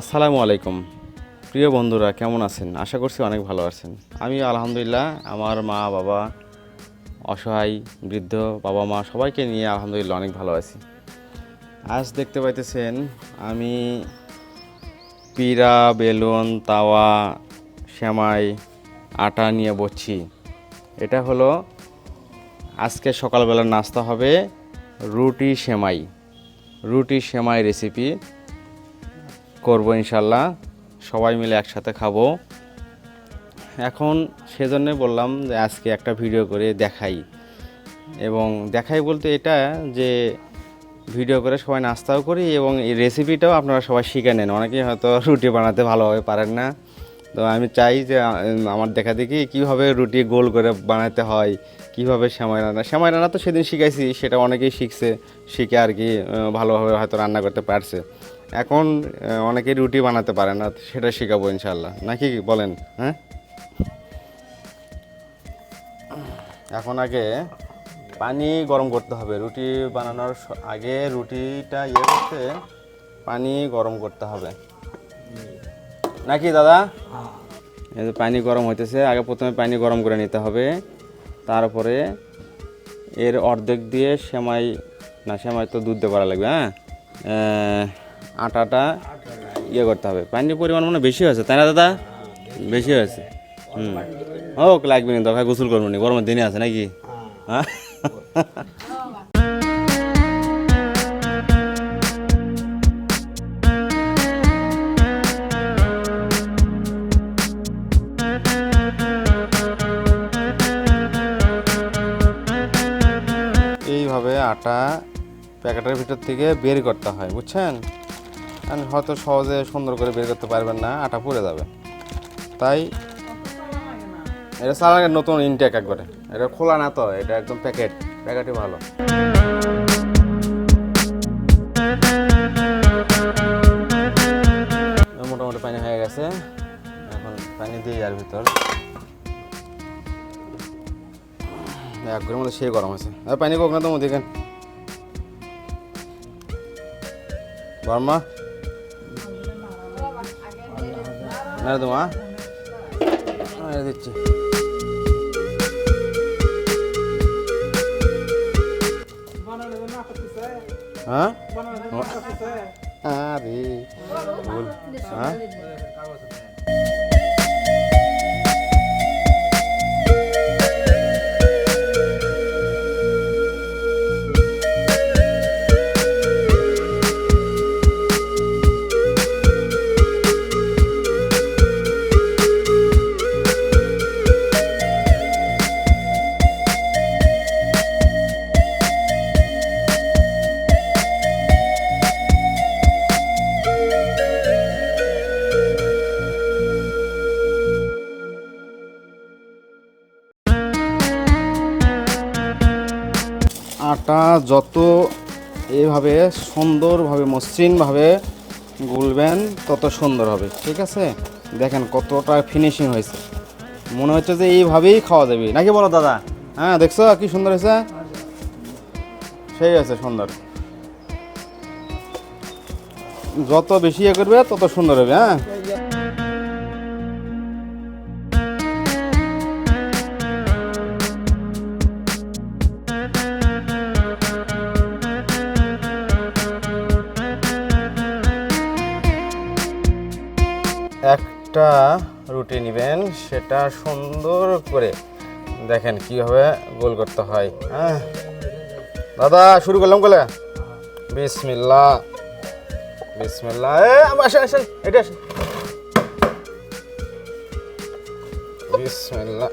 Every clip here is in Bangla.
আসসালামু আলাইকুম। প্রিয় বন্ধুরা, কেমন আছেন? আশা করছি অনেক ভালো আছেন। আমি আলহামদুলিল্লাহ, আমার মা, বাবা, অসহায়, বৃদ্ধ, বাবা মা সবাইকে নিয়ে আলহামদুলিল্লাহ অনেক ভালো আছি। আজ দেখতে পাইতেছেন, আমি পিড়া, বেলুন, তাওয়া, সেমাই, আটা নিয়ে বসছি। এটা হলো আজকে সকালবেলার নাস্তা হবে রুটি সেমাই। রুটি সেমাই রেসিপি করব ইনশাল্লাহ। সবাই মিলে একসাথে খাব। এখন সেজন্য বললাম যে আজকে একটা ভিডিও করে দেখাই। এবং দেখাই বলতে এটা যে ভিডিও করে সবাই নাস্তাও করি এবং এই রেসিপিটাও আপনারা সবাই শিখে নেন। অনেকেই হয়তো রুটি বানাতে ভালোভাবে পারেন না। তো আমি চাই যে আমার দেখা দেখি কীভাবে রুটি গোল করে বানাতে হয়। কীভাবে সেমাই রান্না? সেমাই রান্না তো সেদিন শিখাইছি সেটা অনেকেই শিখছে শিখে আর কি ভালোভাবে হয়তো রান্না করতে পারছে। এখন আহ, অনেকেই রুটি বানাতে পারে না সেটা শেখাবো ইনশাল্লাহ নাকি বলেন হ্যাঁ? এখন আগে পানি গরম করতে হবে। রুটি বানানোর আগে রুটিটা ইয়ে করতে পানি গরম করতে হবে। নাকি দাদা? এই যে পানি গরম হইতেছে আগে প্রথমে পানি গরম করে নিতে হবে। তারপরে এর অর্ধেক দিয়ে সেমাই, না, সেমাই তো দুধ দিয়ে করা লাগবে হ্যাঁ? আটাটা ইয়ে করতে হবে। পানির পরিমাণ মানে বেশি হয়েছে, তাই না দাদা? বেশি হয়েছে। হুম। হোক, লাগবে না দরকার গোসল করব নি, গরমের দিনে আছে নাকি? হ্যাঁ? আটা প্যাকেটের ভিতর থেকে বের করতে হয়, বুঝছেন? হয়তো সহজে সুন্দর করে বের করতে পারবেন না, আটা পুড়ে যাবে। তাই এটা সালানের নতুন ইনটেক একবারে। এটা খোলা না তো, এটা একদম প্যাকেট প্যাকেটই ভালো। মোটামুটি পানি হয়ে গেছে, এখন পানি দিয়ে যার ভিতর। এক ঘরের মধ্যে সেই গরম আছে। আর পানি কোক না তো দেখেন বর্মা। না তোমা। দিচ্ছি। হ্যাঁ? আরে বল হ্যাঁ? আটা যত এভাবে সুন্দরভাবে, মসৃণভাবে গুলবেন, তত সুন্দর হবে, ঠিক আছে? দেখেন কতটা ফিনিশিং হয়েছে। মনে হচ্ছে যে এইভাবেই খাওয়া যাবে। নাকি বলো দাদা? হ্যাঁ দেখছ কি সুন্দর হয়েছে? সেই আছে সুন্দর। যত বেশি ইয়ে করবে, তত সুন্দর হবে হ্যাঁ? একটা রুটি নেবেন, সেটা সুন্দর করে দেখেন কীভাবে গোল করতে হয়। হ্যাঁ। দাদা, শুরু করলাম বলে বিসমিল্লা বিসমিল্লা এ আসেন আসেন এটা আসেন। বিসমিল্লা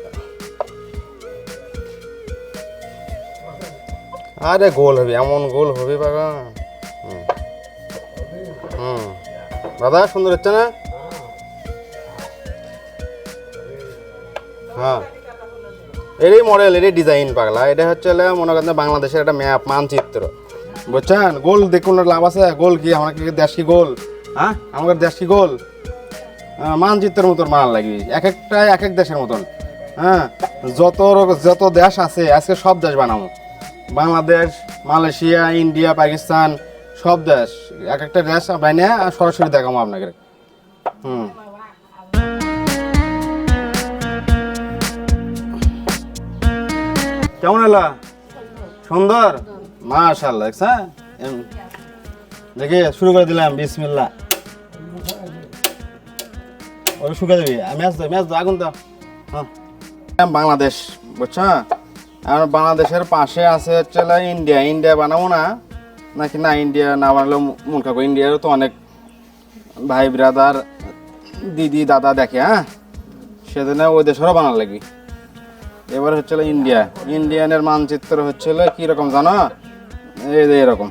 আরে, গোল হবে, এমন গোল হবে বাবা। হুম। দাদা, সুন্দর হচ্ছে না? হ্যাঁ এরই মডেল এরই ডিজাইন পাগলা। এটা হচ্ছে মনে করেন বাংলাদেশের একটা ম্যাপ মানচিত্র। বুঝছেন? গোল দেখুন, লাভ আছে? গোল কি? আমাকে দেশ কি গোল? হ্যাঁ? আমাদের দেশ গোল? মানচিত্রের মতন মাল লাগবে এক একটা এক এক দেশের মতন। হ্যাঁ? যত যত দেশ আছে, আজকে সব দেশ বানাবো বাংলাদেশ, মালয়েশিয়া, ইন্ডিয়া, পাকিস্তান, সব দেশ। এক একটা দেশ বাইনে সরাসরি দেখাবো আপনাকে। হুম। কেমন এলা? সুন্দর? মাশাল্লাহ হ্যাঁ? দেখি শুরু করে দিলাম, বিসমিল্লাহ। ওটা শুকে দিবি ম্যাচ দাও ম্যাচ দাও আগুন দাও হ্যাঁ। বাংলাদেশ, বুঝছ? আমার বাংলাদেশের পাশে আছে হচ্ছে ইন্ডিয়া। ইন্ডিয়া বানাবো না? নাকি না, ইন্ডিয়া না বানালেও মন খাব ইন্ডিয়ারও তো অনেক ভাই ব্রাদার দিদি, দাদা দেখে হ্যাঁ? সেজন্য ওই দেশেরও বানার লাগবে। এবার হচ্ছিল ইন্ডিয়া ইন্ডিয়ানের মানচিত্র হচ্ছিল কীরকম জানো? এই যে এরকম।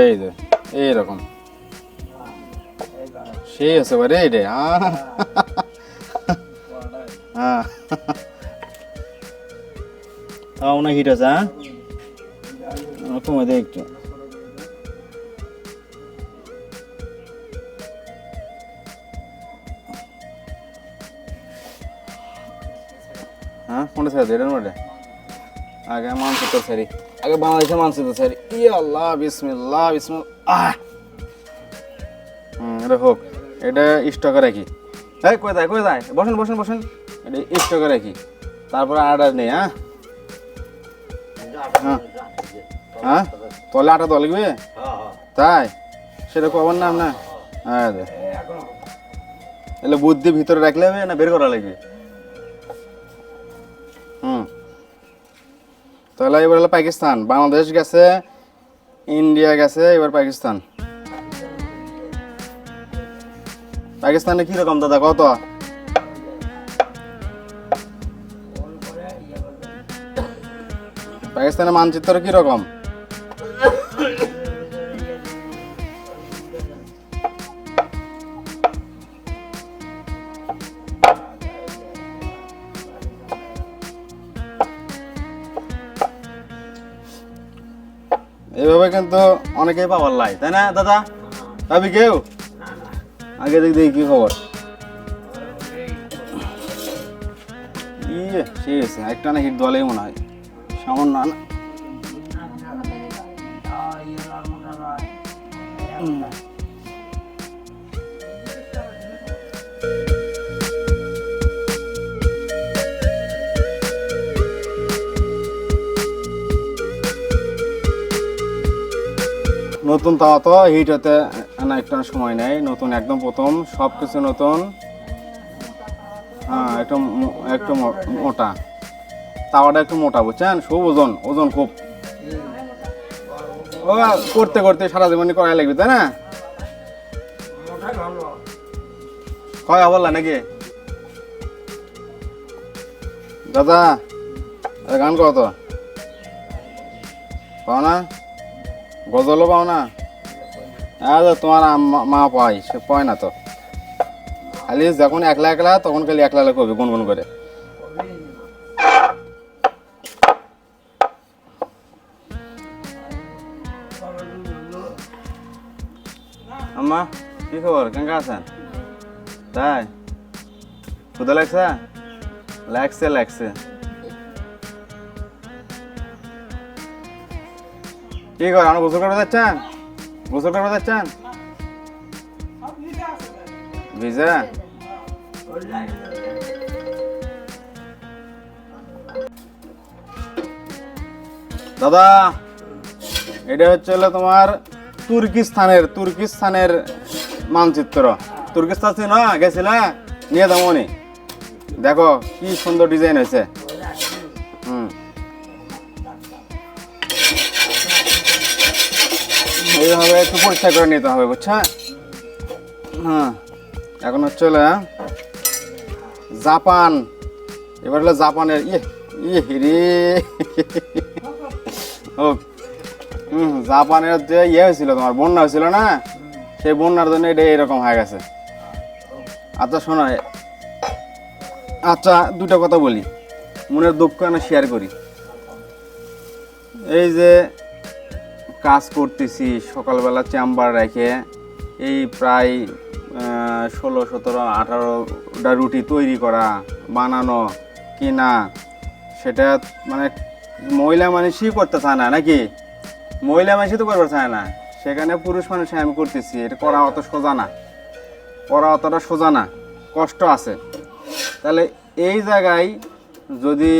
এই যে, এইরকম। সেই আছে বারে এই রে হ্যাঁ। তাও না হিট আছে হ্যাঁ? কমে একটু। হ্যাঁ কোনটা ছেড়ে এটার মধ্যে আগে মানচিত্র সারি আগে বাংলাদেশের মানচিত্র সারি ই আল্লাহ বিসমিল্লাহ বিসমিল্লাহ এটা হোক। এটা স্টকে রাখি এই, কই যায় কই যায়? বসেন বসেন বসেন। এটা স্টকে রাখি তারপরে আটা নেই হ্যাঁ? হ্যাঁ? হ্যাঁ? তলে আটা দল লাগবে? তাই? সেটা কবার নাম না? হ্যাঁ এলে বুদ্ধি ভিতরে রাখলে হবে না বের করা লাগবে? হুম। তাহলে এবার হলো পাকিস্তান। বাংলাদেশ গেছে, ইন্ডিয়া গেছে, এবার পাকিস্তান। পাকিস্তানে কীরকম দাদা, কত? পাকিস্তানের মানচিত্র কীরকম? এইভাবে কিন্তু অনেকেই পাওয়ার লাই, তাই না, দাদা? ভাবি কেউ? আগে দেখ, দেখি কি খবর। ইয়ে ঠিক আছে একটা না হিট দলেই মনে হয়। সামান্য, না? নতুন তাওয়া তো হিট হতে একটু সময় নেই নতুন একদম প্রথম সব কিছু নতুন। হ্যাঁ একটু একটু মোটা। তাওয়াটা একটু মোটা, বুঝছেন? খুব ওজন ওজন খুব। ও, করতে করতে সারা জীবনই করাই লাগবে, তাই না? কয় বললা নাকি? দাদা গান কত পাও না? গজলও পাও না? হ্যাঁ তোমার মা পাই সে পায় না তো। খালি যখন একলা একলা, তখন খালি একলা একলা করবে গুনগুন করে। আম্মা, কি খবর? কেঙ্কা আছেন? তাই? ক্ষুদা লাগছে? লাগছে লাগছে। কি কর গোসল করতে যাচ্ছেন? গোসল করতে যাচ্ছেন? ভিজা? দাদা, এটা হচ্ছে তোমার তুর্কিস্তানের তুর্কিস্তানের মানচিত্র। তুর্কিস্তান না, গেছিল? নিয়ে দামনি দেখো, কি সুন্দর ডিজাইন হয়েছে। এইভাবে একটু পরিষ্কার করে নিতে হবে বুঝছ? হ্যাঁ এখন হচ্ছে হলো হ্যাঁ, জাপান। এবার হলো জাপানের ইয়ে ইয়ে রে। ও হুম জাপানের যে ইয়ে হয়েছিল তোমার বন্যা হয়েছিল না? সেই বন্যার জন্য এটা এরকম হয়ে গেছে। আচ্ছা শোনো আচ্ছা দুটো কথা বলি। মনের দুঃখ আমি শেয়ার করি। এই যে কাজ করতেছি সকালবেলা চেম্বার রেখে। এই প্রায় ষোলো, সতেরো, আঠারোটা রুটি তৈরি করা, বানানো, কিনা, সেটা মানে মহিলা মানুষই করতে চায় না, নাকি? মহিলা মানুষই তো করতে চায় না। সেখানে পুরুষ মানুষে আমি করতেছি, এটা করা অত সোজা না। করা অতটা সোজা না, কষ্ট আছে। তাহলে এই জায়গায় যদি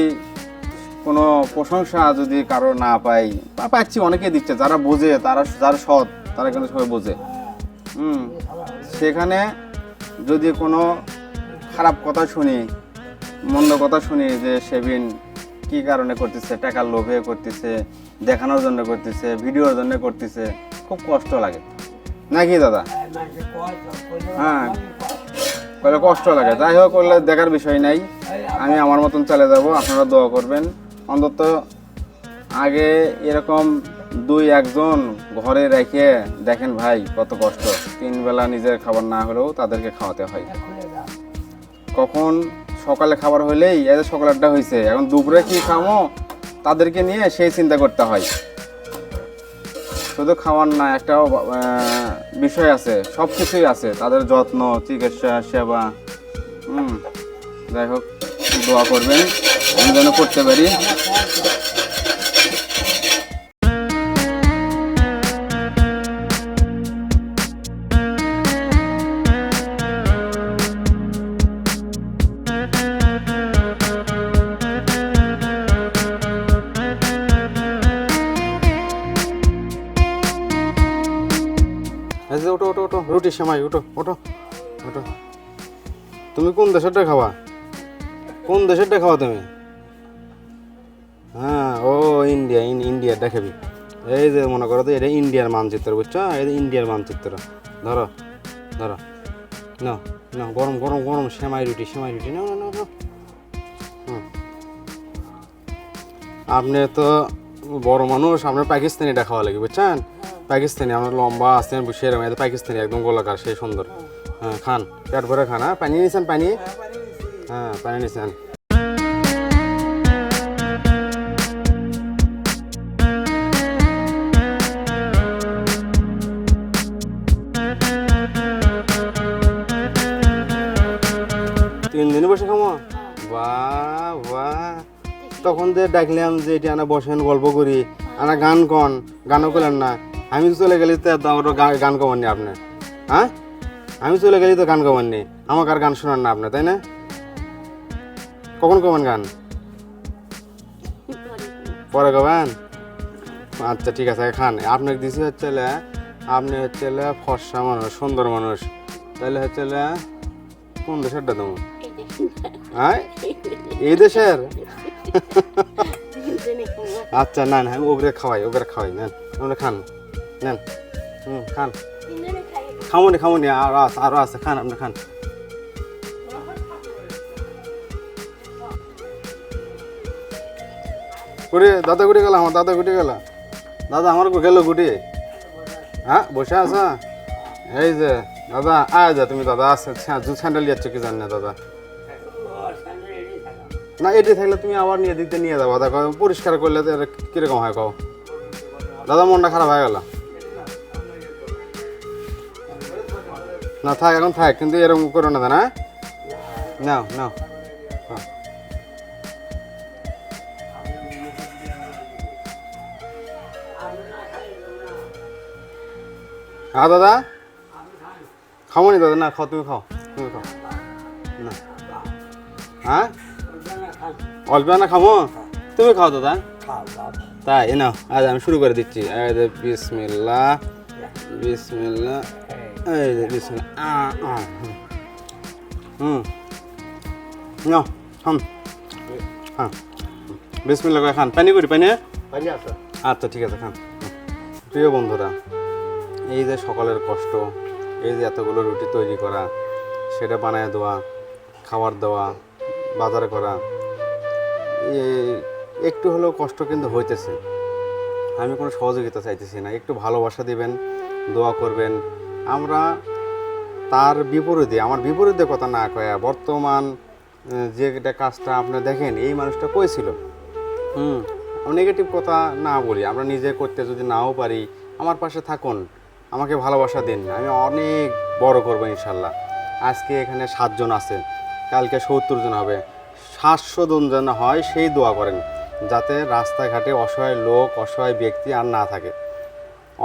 কোনো প্রশংসা যদি কারও না পাই, বা পাচ্ছি, অনেকে দিচ্ছে, যারা বোঝে, তারা, যারা সৎ, তারা কিন্তু সবাই বোঝে। হুম, সেখানে যদি কোনো খারাপ কথা শুনি, মন্দ কথা শুনি যে, সেবিন কি কারণে করতেছে, টাকার লোভে করতেছে, দেখানোর জন্য করতেছে, ভিডিওর জন্য করতেছে, খুব কষ্ট লাগে। নাকি দাদা? হ্যাঁ কষ্ট লাগে। যাই হোক করলে দেখার বিষয় নাই। আমি আমার মতন চলে যাব, আপনারা দোয়া করবেন। অন্তত আগে এরকম দুই একজন ঘরে রেখে দেখেন ভাই, কত কষ্ট। তিন বেলা নিজের খাবার না হলেও তাদেরকে খাওয়াতে হয়। কখন সকালে খাবার হলেই এদের সকালেরটা হয়েছে এখন দুপুরে কি খাব তাদেরকে নিয়ে সেই চিন্তা করতে হয়। শুধু খাওয়ার না একটা বিষয় আছে সব কিছুই আছে, তাদের যত্ন, চিকিৎসা, সেবা। হুম, যাই হোক, দোয়া করবেন। আমি যেন করতে পারি। ওটো ওটো ওটো রুটি সেমাই ওটো ওটো ওটো তুমি কোন দেশেরটা খাওয়া কোন দেশেরটা খাওয়া তুমি? হ্যাঁ ও ইন্ডিয়া, ইন ইন্ডিয়া দেখাবি এই যে মনে করো তো এটা ইন্ডিয়ার মানচিত্র, বুঝছ? এই যে ইন্ডিয়ার মানচিত্র। ধরো ধরো। না না গরম গরম গরম সেমাই রুটি সেমাই রুটি। না না না আপনি তো বড় মানুষ, আপনার পাকিস্তানিটা খাওয়া লাগে, বুঝছেন? পাকিস্তানি, আপনার লম্বা আছেন সেরকম এটা পাকিস্তানি, একদম গোলাকার, সেই সুন্দর। হ্যাঁ খান। পেট ভরে খান হ্যাঁ? পানি নিয়েছেন পানি? হ্যাঁ পানি নিয়েছেন তখন যে ডাকলাম যে এটা আনা বসেন গল্প করি আনা গান কন গানও করলেন না। আমি চলে গেলি তো আমার গান কমাননি আপনি। হ্যাঁ? আমি চলে গেলি তো গান কমাননি। আমাকে আর গান শোনান না আপনি তাই না? কখন কমান গান? পরে কবেন আচ্ছা ঠিক আছে খান। আপনাকে দিছি হচ্ছে আপনি হচ্ছে ফর্সা মানুষ সুন্দর মানুষ। তাহলে হচ্ছে কোন দেশেরটা তুমি? হ্যাঁ? এই দেশের? আচ্ছা না না ওগুলো খাওয়াই ওগুলো খাওয়াই, নেন আপনি খান, নেন, হুম, খান। খামুনি খামুনি, আরও আছে আরও আছে খান, আপনি খান। গুটি, দাদা গুটি গেল, আমার দাদা গুটি গেল। দাদা, আমার গেল গুটি। হ্যাঁ বসে আছো? এই যে, দাদা, আয় যা, তুমি দাদা আছে জু স্যান্ডেল যাচ্ছ কি জানি না, দাদা। না, এটি থাকলে তুমি আবার নিয়ে দিতে, নিয়ে যাব। দেখো, পরিষ্কার করলে তো কীরকম হয় কও? দাদা, মনটা খারাপ হয়ে গেল? না, থাক, এখন থাক, কিন্তু এরকম করো না, দাদা নাও নাও। হ্যাঁ। হ্যাঁ দাদা? খাও নি দাদা? না, খাও, তুমি খাও তুমি খাও। না। হ্যাঁ? অল্প না খামো? তুমি খাও দাদা। তাই এ নাও আজ আমি শুরু করে দিচ্ছি। বিসমিল্লা বিসমিল্লা এই বিসমিল্লা হুম। নাও খাম। হ্যাঁ বিসমিল্লা করে খান। পানি করি পানি? আচ্ছা ঠিক আছে খান। প্রিয় বন্ধুরা এই যে সকালের কষ্ট এই যে এতগুলো রুটি তৈরি করা সেটা বানায় দেওয়া খাবার দেওয়া বাজার করা একটু হলেও কষ্ট কিন্তু হইতেছে। আমি কোনো সহযোগিতা চাইতেছি না। একটু ভালোবাসা দিবেন দোয়া করবেন। আমরা তার বিপরীতে আমার বিপরীতে কথা না কয়া বর্তমান আহ, যেটা কাজটা আপনি দেখেন এই মানুষটা কইছিল হুম নেগেটিভ কথা না বলি। আমরা নিজে করতে যদি নাও পারি আমার পাশে থাকুন আমাকে ভালোবাসা দিন। আমি অনেক বড় করব ইনশাল্লাহ। আজকে এখানে সাতজন আছে কালকে সত্তর জন হবে। জন যেন হয়, সেই দোয়া করেন, যাতে রাস্তাঘাটে অসহায় লোক, অসহায় ব্যক্তি আর না থাকে।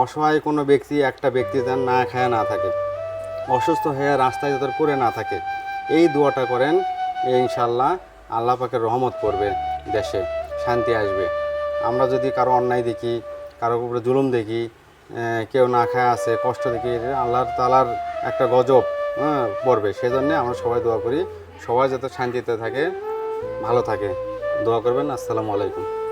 অসহায় কোনো ব্যক্তি একটা ব্যক্তি যেন না খায়, না থাকে। অসুস্থ হয়ে রাস্তায় যাতে পড়ে না থাকে। এই দোয়াটা করেন ইনশাল্লাহ আল্লাহ পাকে রহমত পড়বে দেশে, শান্তি আসবে। আমরা যদি কারও অন্যায় দেখি, কারও উপরে জুলুম দেখি কেউ না খায়, আছে, কষ্ট দেখি, আল্লাহর তালার একটা গজব হ্যাঁ পড়বে। সেই জন্যে আমরা সবাই দোয়া করি, সবাই যাতে শান্তিতে থাকে। ভালো থাকে। দোয়া করবেন। আসসালামু আলাইকুম।